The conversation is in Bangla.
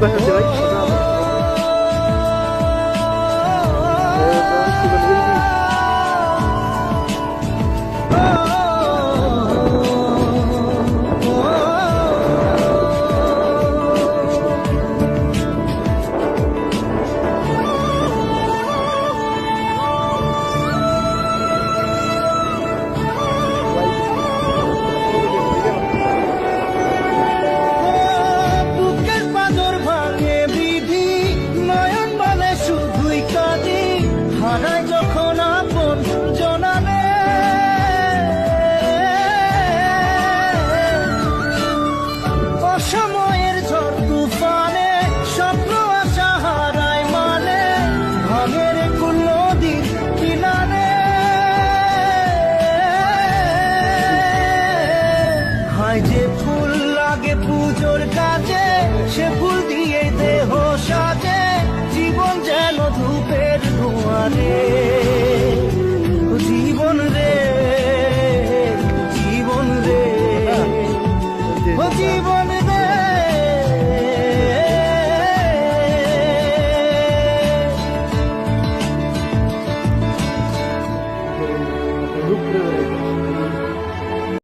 Baca. যখন আপন জনানে অসময়ের ঝড় তুফানে, স্বপ্ন আশা হারায় মানে ভাঙের কুল নদীর কিনারে যে ফুল লাগে পুজোর কাছে সে ফুল দিয়ে দেহ ধোঁয়ারে জীবন রে জীবন রে জীবন